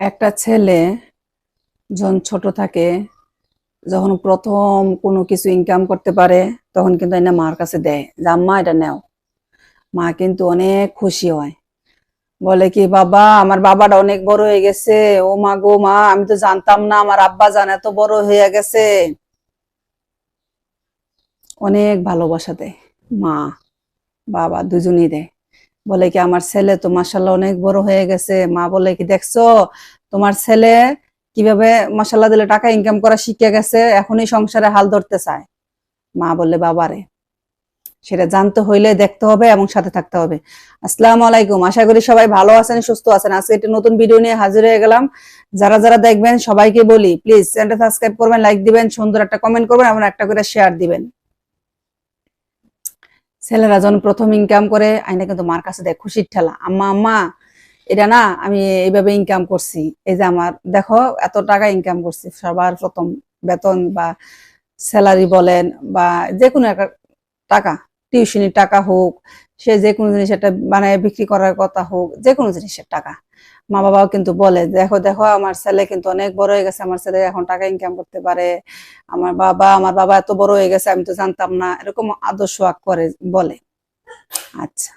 একটা ছেলে যখন ছোট থাকে, যখন প্রথম কোনো কিছু ইনকাম করতে পারে, তখন কিন্তু এনে মার কাছে দেয় যে, আম্মা, এটা নেও। মা কিন্তু অনেক খুশি হয়। বলে কি, বাবা, আমার বাবাটা অনেক বড় হয়ে গেছে। ও মা গো, মা, আমি তো জানতাম না, আমার আব্বা জান এত বড় হয়ে গেছে। অনেক ভালোবাসা দেয় মা, বাবা, দুজনই দেয়। বলে কি, আমার ছেলে তো মাসাল্লাহ অনেক বড় হয়ে গেছে। মা বলে কি, দেখছ, তোমার ছেলে কীভাবে মাসাল্লাহ দিলে টাকা ইনকাম করা শিখে গেছে, এখনই সংসারে হাল ধরতে চায়। মা বললে, বাবারে, সেটা জানতে হইলে দেখতে হবে এবং সাথে থাকতে হবে। আসসালামু আলাইকুম, আশা করি সবাই ভালো আছেন, সুস্থ আছেন। আজকে একটি নতুন ভিডিও নিয়ে হাজির হয়ে গেলাম। যারা যারা দেখবেন, সবাইকে বলি প্লিজ চ্যানেলটা সাবস্ক্রাইব করবেন লাইক দিবেন, সুন্দর একটা কমেন্ট করবেন এবং একটা করে শেয়ার দিবেন। ছেলেরা যখন প্রথম ইনকাম করে, আইনা কিন্তু মার কাছে দেয় খুশির ঠেলা। আম্মা আম্মা, এটা না, আমি এইভাবে ইনকাম করছি। এই যে আমার, দেখো, এত টাকা ইনকাম করছি। সবার প্রথম বেতন বা স্যালারি বলেন বা যে কোনো একটা টাকা টিউশনির টাকা হোক, সে যে কোনো জিনিস একটা মানে বিক্রি করার কথা হোক যে কোনো জিনিসের টাকা। মা বাবাও কিন্তু বলে, দেখো দেখো, আমার ছেলে কিন্তু অনেক বড় হয়ে গেছে, আমার ছেলে এখন টাকা ইনকাম করতে পারে। আমার বাবা আমার বাবা এত বড় হয়ে গেছে, আমি তো জানতাম না। এরকম আদর্শ করে বলে। আচ্ছা।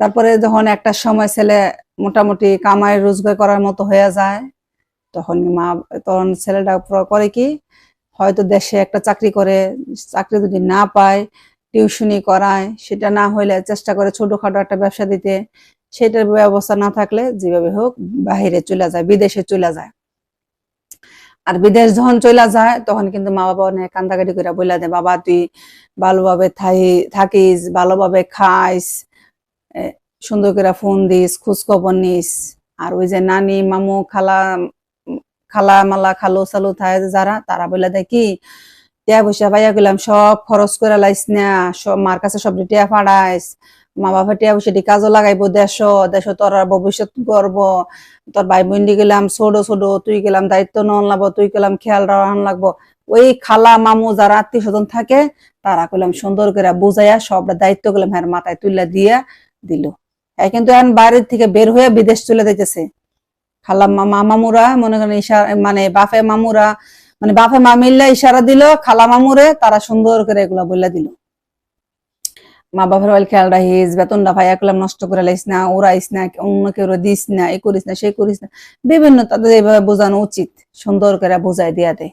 তারপরে যখন একটা সময় ছেলে মোটামুটি কামাই, রোজগার করার মতো হয়ে যায়, তখন মা, তখন ছেলেটা করে কি, হয়তো দেশে একটা চাকরি করে, চাকরি যদি না পায়, টিউশনি করায়, সেটা না হইলে চেষ্টা করে ছোটখাটো একটা ব্যবসা দিতে। সেটার ব্যবস্থা না থাকলে যেভাবে হোক বাহিরে চলে যায়, বিদেশে চলে যায়। আর বিদেশ যখন চলে যায়, তখন কিন্তু মা বাবা অনেক কান্দাকাটি করে বলে দেয়, বাবা, তুই ভালোভাবে থাই- থাকিস, ভালোভাবে খাইস সুন্দর করে ফোন দিস খোঁজ খবর নিস। আর ওই যে নানি, মামু, খালা খালা মালা, খালো সালু থাকে যারা, তারা বলে দেয় কি, টিয়া পয়সা পাইয়া গেলাম, সব খরচ করে লাইস না সব মার কাছে সব টিয়া ফাড়াইস মা বাবা টিয়া দি কাজও লাগাইবো দেশ দেশ তোর ভবিষ্যৎ করব তোর ভাই বোন দি গেলাম, ছোট ছোট, তুই গেলাম, দায়িত্ব নন লাগবো, তুই গেলাম, খেয়াল রাখান লাগবো। ওই খালা মামু যারা আত্মীয় স্বজন থাকে, তারা কইলাম সুন্দর করে বুঝাইয়া সব দায়িত্ব গেলাম হ্যাঁ মাথায় তুলে দিয়া দিল। হ্যাঁ কিন্তু এখন বাইরের থেকে বের হয়ে বিদেশ চলে যাইতেছে। খালা মামা, মামুরা, মনে করেন ইশারা মানে বাপে মামুরা মানে বাপে মামিল্লা ইশারা দিল, খালা মামুরে তারা সুন্দর করে এগুলা বললা দিল। মা বাপের বাড়ি খেয়াল রাখিস বেতনটা ভাইয়া করলাম নষ্ট করে লাইস না ওরাইস না, অন্য কেউ দিস না, এ করিস না, সে করিস না। বিভিন্ন তাদের এইভাবে বোঝানো উচিত, সুন্দর করে বোঝাই দিয়া দেয়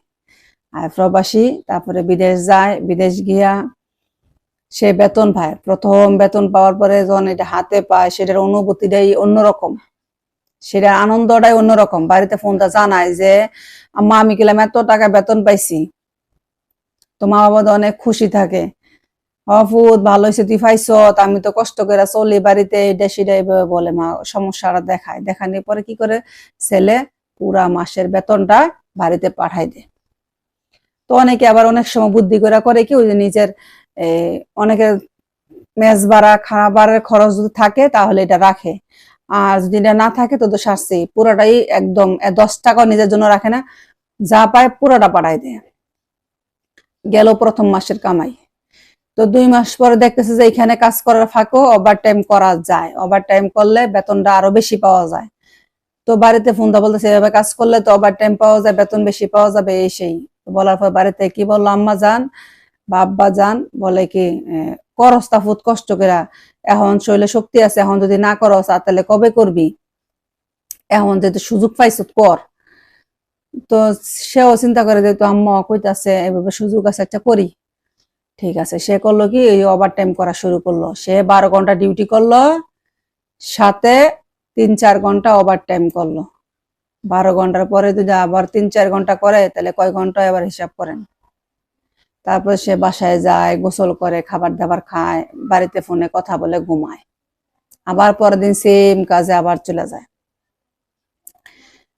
আর প্রবাসী, তারপরে বিদেশ যায়, বিদেশ গিয়া সে বেতন পায়। প্রথম বেতন পাওয়ার পরে যখন এটা হাতে পায়, সেটার অনুভূতিটাই অন্যরকম। সেটার আনন্দটাই অন্যরকম। বাড়িতে ফোনটা জানায় যে আমি গেলাম এত টাকা বেতন পাইছি। তো মা বাবা অনেক খুশি থাকে। অফুত ভালো হয়েছে তুই পাইছ আমি তো কষ্ট করে চলি বাড়িতে এটা বলে মা সমস্যাটা দেখায়। দেখানোর পরে কি করে? ছেলে পুরা মাসের বেতনটা বাড়িতে পাঠাই দেয়। তো অনেকে আবার অনেক সময় বুদ্ধি করে করে কি ওই যে নিজের এই, অনেকের মেজ ভাড়া খাবারের খরচ যদি থাকে তাহলে এটা রাখে। আর যদি এটা না থাকে তো তো শাস্তি পুরোটাই একদম দশ টাকাও নিজের জন্য রাখে না যা পায় পুরোটা পাঠাই দেয়। গেল প্রথম মাসের কামাই। তো দুই মাস পরে দেখতেছে যে এখানে কাজ করার ফাঁকেও ওভার টাইম করা যায়। ওভার টাইম করলে বেতনটা আরও বেশি পাওয়া যায়। তো বাড়িতে ফোন দা বলতেছে এভাবে কাজ করলে তো ওভার টাইম পাওয়া যায় বেতন বেশি পাওয়া যাবে এই সেই। বলার পর বাড়িতে কি বলল আম্মা যান বা আব্বা যান বলে কি আহ, করস তা ফুট কষ্ট করে এখন শরীরে শক্তি আছে এখন যদি না করস তাহলে কবে করবি? এখন যেহেতু সুযোগ পাইছ কর। তো সেও চিন্তা করে যেহেতু আম্মা কইতাছে এভাবে সুযোগ আছে একটা করি। ঠিক আছে, সে করল কি, এই ওভার টাইম করা শুরু করল। সে বারো ঘণ্টা ডিউটি করল, সাথে তিন চার ঘণ্টা ওভার টাইম করল। বারো ঘণ্টার পরে যদি আবার তিন চার ঘণ্টা করে, তাহলে কয় ঘণ্টা এবার হিসাব করেন? তারপরে সে বাসায় যায়, গোসল করে খাবার দাবার খায়, বাড়িতে ফোনে কথা বলে, ঘুমায়। আবার পরের দিন সেম কাজে আবার চলে যায়।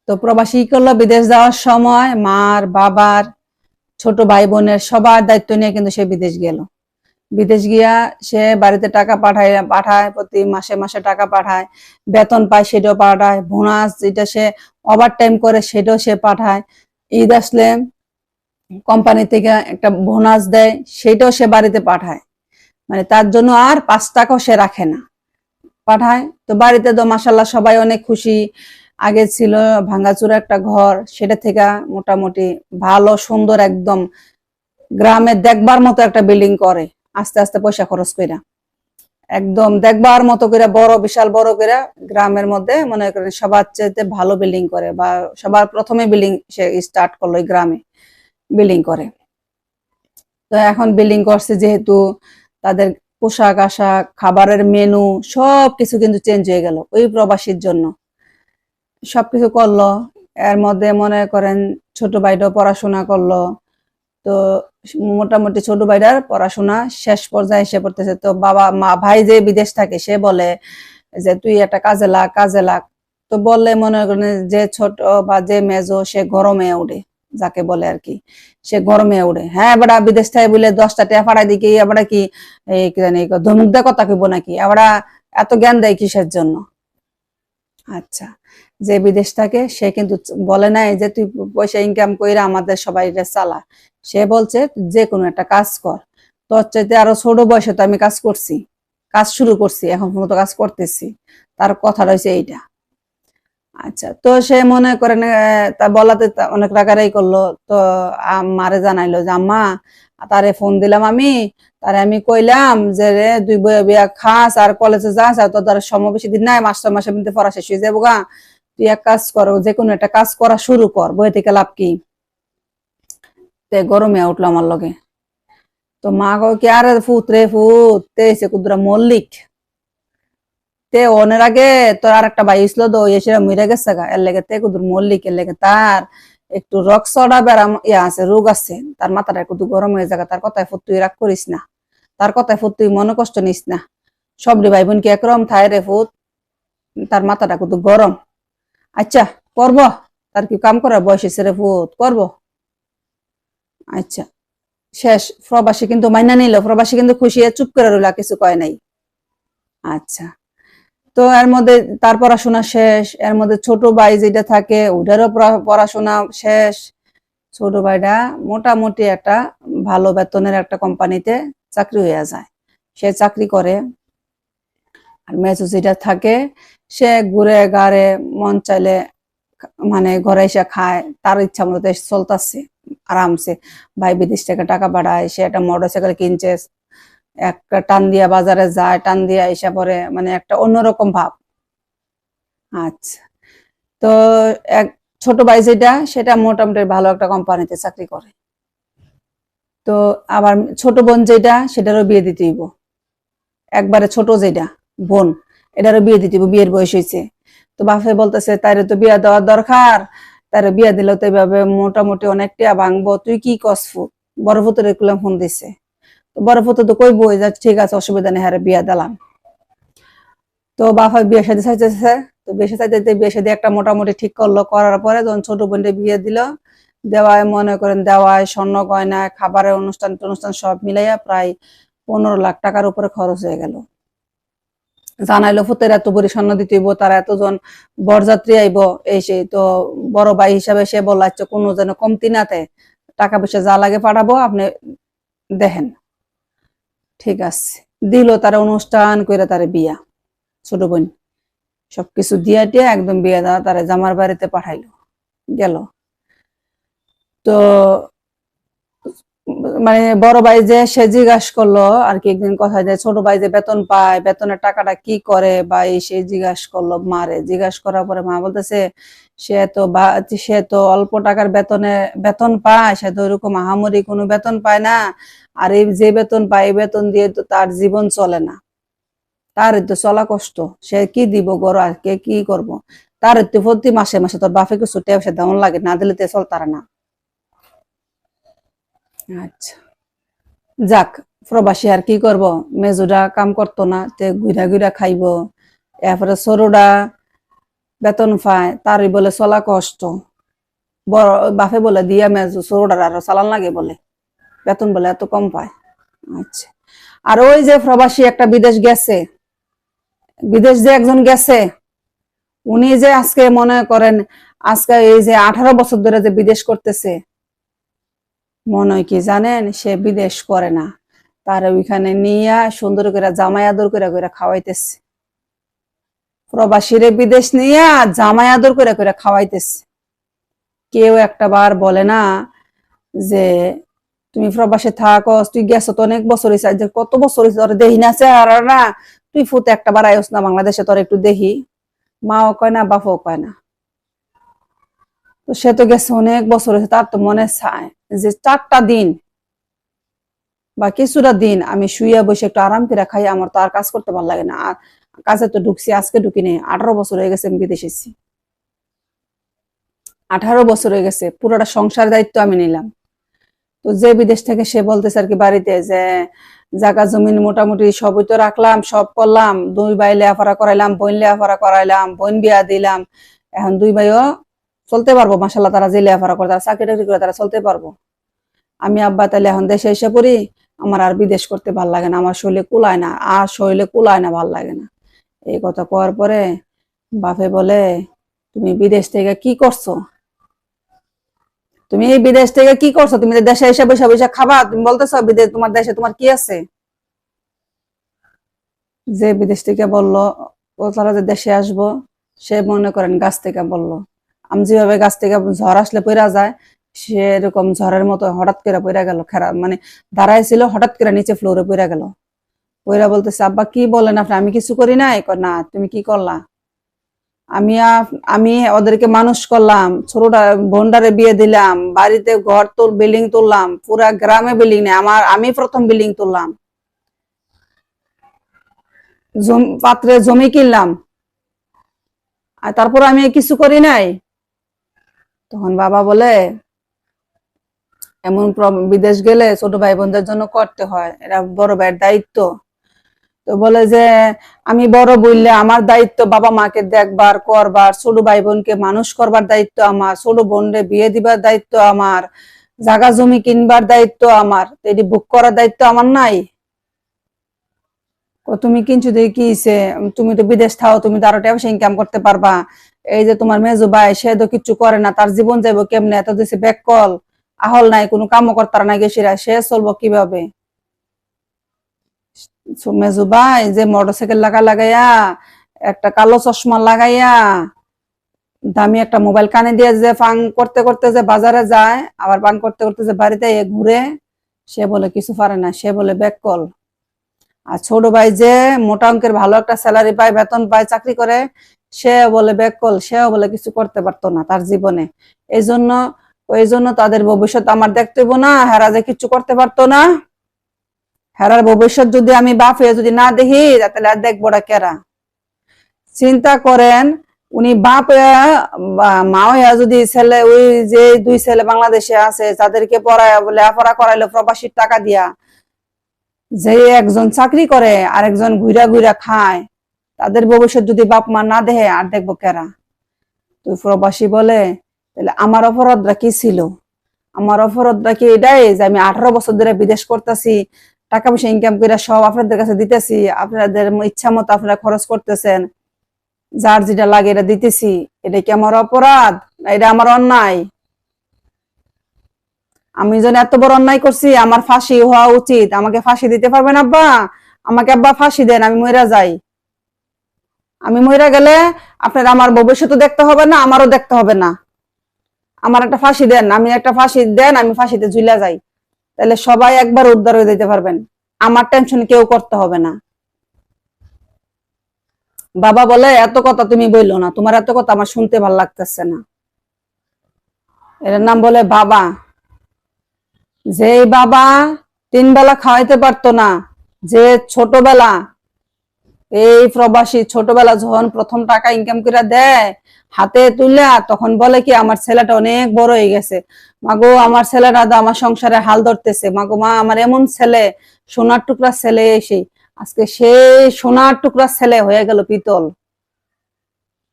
তো প্রবাসী করল? বিদেশ যাওয়ার সময় মার, বাবার ছোট ভাই বোনের সবার দায়িত্ব নিয়ে কিন্তু সে বিদেশ গেল। বিদেশ গিয়া সে বাড়িতে টাকা পাঠায় পাঠায়, প্রতি মাসে মাসে টাকা পাঠায়, বেতন পায় সেটাও পাঠায়, বোনাস যেটা সে ওভার টাইম করে সেটাও সে পাঠায়। ঈদ আসলে কোম্পানি থেকে একটা বোনাস দেয়, সেটাও সে বাড়িতে পাঠায়। মানে তার জন্য আর পাঁচ টাকাও সে রাখে না। পাঠায়, তো বাড়িতে তো মাসাল্লাহ সবাই অনেক খুশি। আগে ছিল ভাঙ্গাচুরা একটা ঘর, সেটা থেকে মোটামুটি ভালো, সুন্দর একদম গ্রামে দেখবার মতো একটা বিল্ডিং করে, আস্তে আস্তে পয়সা খরচ কইরা। একদম দেখবার মতো করে বড়, বিশাল, বড় করে গ্রামের মধ্যে মনে করেন সবার চাইতে ভালো বিল্ডিং করে বা সবার প্রথমে বিল্ডিং সে স্টার্ট করল গ্রামে বিল্ডিং করে। তো এখন বিল্ডিং করছে যেহেতু তাদের পোশাক আশাক খাবারের মেনু সব কিছু কিন্তু চেঞ্জ হয়ে গেল ওই প্রবাসীর জন্য। সবকিছু করল। এর মধ্যে মনে করেন ছোট ভাইটাও পড়াশোনা করল। তো মোটামুটি ছোট ভাইটার পড়াশোনা শেষ পর্যায়ে এসে পড়তেছে। তো বাবা, মা, ভাই যে বিদেশ থাকে, সে বলে যে, তুই একটা কাজে লাগ কাজে লাগ। তো বললে মনে করেন যে, ছোট বা যে মেজো, সে গরমে উঠে যাকে বলে আর কি। সে গরমে উড়ে। হ্যাঁ এবার বিদেশ থেকে বলে দশটা টেয়া ফাড়াই দিকে এবার কি জানি, ধমুক দেয় কথা কইব নাকি? এবার এত জ্ঞান দেয় কিসের জন্য? আচ্ছা। যে বিদেশ থাকে সে কিন্তু বলে নাই যে তুই পয়সা ইনকাম কইরা আমাদের সবাই চালা। সে বলছে যে কোনো একটা কাজ কর। তোর চাইতে আরও ছোট বয়সে তো আমি কাজ করছি। কাজ শুরু করছি এখন পর্যন্ত কাজ করতেছি। তার কথা রয়েছে এইটা। আচ্ছা তো সে মনে আহ, তা বলাতে তা অনেক রাগারাই করল। তো মারে জানাইলো যে আম্মা তারে ফোন দিলাম আমি। তারে আমি কইলাম যে রে দুই বই বিয়া খাস আর কলেজে যাস আর তোর দ্বারা সময় বেশি দিন নাই। মাস্টার মাসের মধ্যে শেষ হয়ে যাব গা তুই এক কাজ কর, যে কোনো একটা কাজ করা শুরু কর, বই থেকে লাভ কি? তে গরমে উঠল আমার লগে। তো মা কো কি আরে ফুত রে ফুত তে এসে কুদরা মল্লিক। তে অনের আগে তোর আর একটা ভাই ছিল তো এসে মরে গেছে গা। এর লেগে তে কুদুর মল্লিক, এর লেগে তার একটু রক সড়া বেড়াম ইয়া আছে, রোগ আছে। তার মাথাটা একটু গরম হয়ে যাবে তার কথায় ফুট তুই রাগ করিস না। তার কথায় ফুট তুই মনে কষ্ট নিস না। সব রে ভাই বোন কি একরম? থায় রে ফুত তার মাথাটা কিন্তু গরম। আচ্ছা করব। তার কি কাম করার বয়স এসে রে ফুট করব। আচ্ছা শেষ। প্রবাসী কিন্তু মাইনা নিল। প্রবাসী কিন্তু খুশি চুপ করে রইল কিছু কয় নাই। আচ্ছা তো এর মধ্যে তার পড়াশোনা শেষ। এর মধ্যে ছোট ভাই যেটা থাকে ওটারও পড়া- পড়াশোনা শেষ। ছোট ভাইটা মোটামুটি একটা ভালো বেতনের একটা কোম্পানিতে চাকরি হয়ে যায়। সে চাকরি করে। আর মেজো যেটা থাকে সে ঘুরে গাড়ে মন চাইলে মানে ঘরে এসে খায়, তার ইচ্ছা মতো চলতেছে, আরামসে। ভাই বিদেশ থেকে টাকা পাঠায়, সে একটা মোটর মোটরসাইকেল কিনছে, একটা টান দিয়া বাজারে যায়, টান দিয়া এসে পরে মানে একটা অন্যরকম ভাব। আচ্ছা তো এক ছোট ভাই যেটা, সেটা মোটামুটি ভালো একটা কোম্পানিতে চাকরি করে। তো আবার ছোট বোন যেটা, সেটারও বিয়ে দিতে হইব। একবারে ছোট যেটা, বোন। এটারও বিয়ে দিতে বিয়ের বয়স হয়েছে তো বাপে বলতেছে, তাইরে তো বিয়ে দেওয়ার দরকার। তারে বিয়ে দিলেও তো এভাবে মোটামুটি অনেকটা ভাঙবো। তুই কি কসফু বড় ফুতুরে কুলাম ফোন দিছে। তো তো কইবো যে, ঠিক আছে, অসুবিধা নেই, হারে বিয়া দিলাম। তো বাপা বিয়ে সাথে চাইতেছে তো বিয়ে সাথে বিয়ে সাথে একটা মোটামুটি ঠিক করল। করার পরে যখন ছোট বোনটা বিয়ে দিল, দেওয়ায় মনে করেন দেওয়ায় স্বর্ণ গয়না, খাবারের অনুষ্ঠান অনুষ্ঠান সব মিলাইয়া প্রায় পনেরো লাখ টাকার উপরে খরচ হয়ে গেল। জানাইলো, ফুতের এত বড়ি স্বর্ণ দিতে হইব, তারা এতজন বরযাত্রী আইব, এই সেই তো বড় ভাই হিসাবে সে বলাচ্ছে কোনো যেন কমতি নাতে টাকা পয়সা যা লাগে পাঠাবো, আপনি দেখেন। ঠিক আছে। দিল তারা অনুষ্ঠান করে তারা বিয়া। ছোট বোন, সবকিছু দিয়া টিয়া একদম বিয়ে দেওয়া তারা জামার বাড়িতে পাঠাইলো। গেল। তো মানে বড় ভাই যে সে জিজ্ঞাসা করল আর কি একদিন কথা যে ছোট ভাই যে বেতন পায়, বেতনের টাকাটা কি করে বা সে জিজ্ঞাসা করল মারে। জিজ্ঞাসা করার পরে মা বলতেছে, সে তো সে তো অল্প টাকার বেতনে বেতন পায়, সে তো ওইরকম আহামরি কোনো বেতন পায় না। আর এই যে বেতন পায় বেতন দিয়ে তো তার জীবন চলে না। তার তো চলা কষ্ট। সে কি দিব গড় আর কে কি করব? তার তো প্রতি মাসে মাসে তোর বাপে কিছু টেপসে দেওয়ান লাগে, না দিলে তো চলতারে না। আচ্ছা। যাক, প্রবাসী আর কি করব? মেজুরা কাম করতো না, তে ঘুরা ঘুরা খাইব। এরপরে সরুডা বেতন পায়, তারই বলে চলা কষ্ট। বড় বাপে বলে, দিয়া মেজু, সরুডার আরও চালান লাগে বলে। বেতন বলে, এত কম পায়। আচ্ছা। আর ওই যে প্রবাসী একটা বিদেশ গেছে, বিদেশ যে একজন গেছে, উনি যে আজকে মনে করেন, আজকে এই যে আঠারো বছর ধরে যে বিদেশ করতেছে মনে হয় কি জানেন? সে বিদেশ করে না। তার ওইখানে নিয়ে সুন্দর করে জামাই আদর করে করে খাওয়াইতেছে। প্রবাসীরে বিদেশ নিয়ে জামাই আদর করে করে খাওয়াইতেছে। কেউ একটা বার বলে না যে, তুমি প্রবাসে থাকো তুই গেছো তো অনেক বছর হয়েছে কত বছর হয়েছে তোর দেখি না, চেহারা না। তুই ফুতে একটা বার আয়স না বাংলাদেশে, তোর একটু দেখি। মাও কয় না, বাপও কয় না। তো সে তো গেছে অনেক বছর হয়েছে তার তো মনে চায় যে চারটা দিন বা কিছুটা দিন আমি শুয়ে বসে একটু আরাম করে খাই, আমার তো আর কাজ করতে ভালো লাগে না। আর কাজে তো ঢুকছি, আজকে ঢুকি নেই, আঠারো বছর হয়ে গেছে আমি বিদেশে এসেছি। আঠারো বছর হয়ে গেছে, পুরোটা সংসার দায়িত্ব আমি নিলাম। তো যে বিদেশ থেকে সে বলতেছে আর কি বাড়িতে যে, জায়গা, জমিন মোটামুটি সবই তো রাখলাম, সব করলাম, দুই ভাই লেখাপড়া করাইলাম, বোন লেখাপড়া করাইলাম, বোন বিয়া দিলাম। এখন দুই ভাইও চলতে পারব মাসাল্লাহ তারা যে লেখাপড়া করে, তারা চাকরি টাকরি করে, তারা চলতে পারব। আমি আব্বা, তাহলে এখন দেশে এসে পড়ি, আমার আর বিদেশ করতে ভালো লাগে না, আমার শরীরে কুলায় না, আর শরীরে কুলায় না, ভালো লাগে না। এই কথা কওয়ার পরে বাপে বলে, তুমি বিদেশ থেকে কি করছ? তুমি এই বিদেশ থেকে কি করছ? তুমি দেশে এসে বসে বসে খাবা, তুমি বলতেছো বিদেশ, তোমার দেশে তোমার কি আছে? যে বিদেশ থেকে বলল তারা যে দেশে আসব, সে মনে করেন গাছ থেকে বলল আমি যেভাবে গাছ থেকে ঝড় আসলে পইরা যায়, সেরকম ঝড়ের মতো হঠাৎ করে পইরা গেল, খেরা মানে দাঁড়াই ছিল হঠাৎ করে নিচে ফ্লোরে পইরা গেল। পইরা বলতেছে, আব্বা, কি বলেন আপনি? আমি কিছু করি নাই? না, তুমি কি করলা? আমি আমি ওদেরকে মানুষ করলাম, ছোটটা বোনডারে বিয়ে দিলাম, বাড়িতে ঘর তোল, বিল্ডিং তুললাম, পুরা গ্রামে বিল্ডিং নেই, আমার, আমি প্রথম বিল্ডিং তুললাম। পাত্রে জমি কিনলাম। আর তারপর আমি কিছু করি নাই? তখন বাবা বলে, এমন বিদেশ গেলে ছোট ভাই বোনদের জন্য করতে হয়। এটা বড় ভাইয়ের দায়িত্ব। তো বলে যে, আমি বড় বললে আমার দায়িত্ব বাবা মাকে দেখবার, করবার। ছোট ভাই বোনকে মানুষ করবার দায়িত্ব আমার। ছোট বোনরে বিয়ে দিবার দায়িত্ব আমার। জাগা জমি কিনবার দায়িত্ব আমার। এটি বুক করার দায়িত্ব আমার নাই। তুমি কিনছো দেখি কি তুমি তো বিদেশ থাও, তুমি তো আরও টাকা ইনকাম করতে পারবা। এই যে তোমার মেজো ভাই, সে তো কিচ্ছু করে না, তার জীবন যাইব কেমনে? এত দিছে ব্যাক কল আহল নাই, কোনো কামও করতার না গেছিরা সে চলবো কীভাবে? মেজু ভাই, যে মোটরসাইকেল লাগা লাগাইয়া, একটা কালো চশমা লাগাইয়া, দামি একটা মোবাইল কানে দিয়ে যে ফাং করতে করতে যে বাজারে যায়, আবার পান করতে করতে যে বাড়িতে ঘুরে, সে বলে কিছু পারে না, সে বলে ব্যাক কল আর ছোট ভাই যে মোটা অঙ্কের ভালো একটা স্যালারি পায়, বেতন পায়, চাকরি করে সে বলে ব্যাক কল সেও বলে কিছু করতে পারতো না তার জীবনে। এই জন্য ওই জন্য তাদের ভবিষ্যৎ আমার দেখতে হইবো না, হেরা যে কিছু করতে পারতো না। হেরার ভবিষ্যৎ যদি আমি বাপ হয়ে যদি না দেখি, তাহলে আর দেখব না কেরা। চিন্তা করেন, উনি বাপ মা যদি ছেলে, ওই যে দুই ছেলে বাংলাদেশে আছে তাদেরকে পড়ায় বলে, পড়া করাইলো প্রবাসীর টাকা দিয়া যে একজন চাকরি করে আর একজন ঘুরা ঘুরা খায়, তাদের ভবিষ্যৎ যদি বাপ মা না দেহে আর দেখব কেরা? তুই প্রবাসী বলে, তাহলে আমার অপরাধটা কি ছিল? আমার অপরাধটা কি এটাই যে আমি আঠারো বছর ধরে বিদেশ করতেছি, টাকা পয়সা ইনকাম করে সব আপনাদের কাছে দিতেছি, আপনাদের ইচ্ছা মতো আপনারা খরচ করতেছেন, যার যেটা লাগে এটা দিতেছি, এটা কি আমার অপরাধ? এটা আমার অন্যায়? আমি যেন এত বড় অন্যায় করছি, আমার ফাঁসি হওয়া উচিত। আমাকে ফাঁসি দিতে পারবেন আব্বা? আমাকে আব্বা ফাঁসি দেন, আমি মইরা যাই। আমি মইরা গেলে আপনার আমার ভবিষ্যৎ দেখতে হবে না, আমারও দেখতে হবে না। আমার একটা ফাঁসি দেন, আমি একটা ফাঁসি দেন, আমি ফাঁসিতে ঝুলা যাই। তাহলে সবাই একবার উদ্ধার হয়ে দিতে পারবেন। আমার টেনশন কেউ করতে হবে না। বাবা বলে, এত কথা তুমি বলল না। তোমার এত কথা আমার শুনতে ভালো লাগতেছে না। এর নাম বলে, বাবা। যে বাবা তিন বেলা খাওয়াইতে পারতো না, যে ছোটবেলা, এই প্রবাসী ছোটবেলা যখন প্রথম টাকা ইনকাম করে দেয়, হাতে তুলে তখন বলে কি, আমার ছেলেটা অনেক বড় হয়ে গেছে। মাগো, আমার ছেলেটা আমার সংসারে হাল ধরতেছে। মাগো, মা, আমার এমন ছেলে, সোনার টুকরা ছেলে এসে, আজকে সেই সোনার টুকরা ছেলে হয়ে গেল পিতল।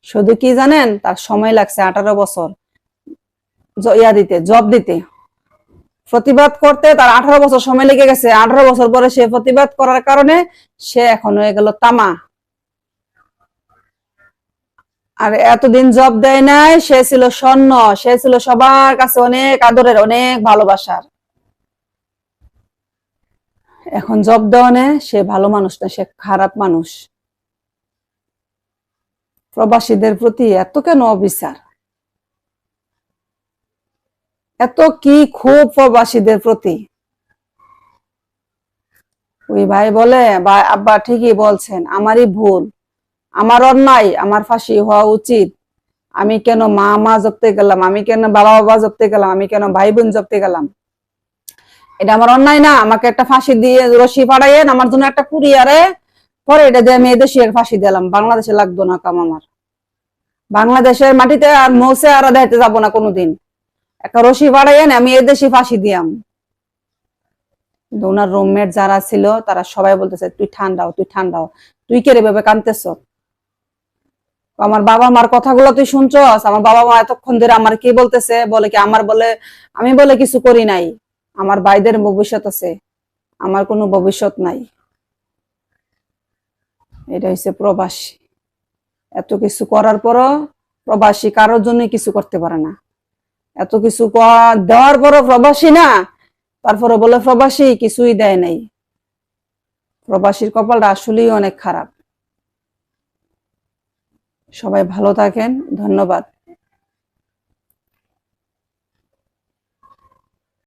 শুধু কি জানেন, তার সময় লাগছে আঠারো বছর। ইয়া দিতে, জব দিতে। প্রতিবাদ করতে তার আঠারো বছর সময় লেগে গেছে। আঠারো বছর পরে সে প্রতিবাদ করার কারণে সে এখন হয়ে গেল তামা। আর এতদিন জব দেয় নাই, সে ছিল স্বর্ণ, সে ছিল সবার কাছে অনেক আদরের, অনেক ভালোবাসার। এখন জব দেওয়ানে সে ভালো মানুষ না, সে খারাপ মানুষ। প্রবাসীদের প্রতি এত কেন অবিচার? এত কি খুব প্রবাসীদের প্রতি? ওই ভাই বলে আব্বা ঠিকই বলছেন, আমারই ভুল। আমার অন্যায়, আমার ফাঁসি হওয়া উচিত। আমি কেন মা মা জপতে গেলাম? আমি কেন বাবা বাবা জপতে গেলাম? আমি কেন ভাই, বোন জপতে গেলাম? এটা আমার অন্যায় না, আমাকে একটা ফাঁসি দিয়ে রশি পাড়াইয়েন আমার জন্য একটা কুরিয়ারে পরে এটা দিয়ে আমি এদেশে ফাঁসি দিলাম। বাংলাদেশে লাগতো না কাম আমার। বাংলাদেশের মাটিতে আর মৌসে আর দেখাতে যাব না কোনোদিন। একটা রশি পাড়াইয়েন আমি এদেশে ফাঁসি দিয়াম। ওনার রুমমেট যারা ছিল, তারা সবাই বলতেছে, তুই ঠান্ডাও তুই ঠান্ডাও, তুই কে রে ভেবে কানতেছ আমার বাবা মার কথাগুলো তুই শুনছস? আমার বাবা মা এতক্ষণ ধরে আমার কি বলতেছে? বলে কি আমার বলে, আমি বলে কিছু করি নাই। আমার ভাইদের ভবিষ্যৎ আছে, আমার কোনো ভবিষ্যৎ নাই। এটা হচ্ছে প্রবাসী। এত কিছু করার পরও প্রবাসী কারোর জন্য কিছু করতে পারে না। এত কিছু দেওয়ার পরও প্রবাসী না তারপরে বলে প্রবাসী কিছুই দেয় নাই। প্রবাসীর কপালটা আসলেই অনেক খারাপ। সবাই ভালো থাকেন, ধন্যবাদ।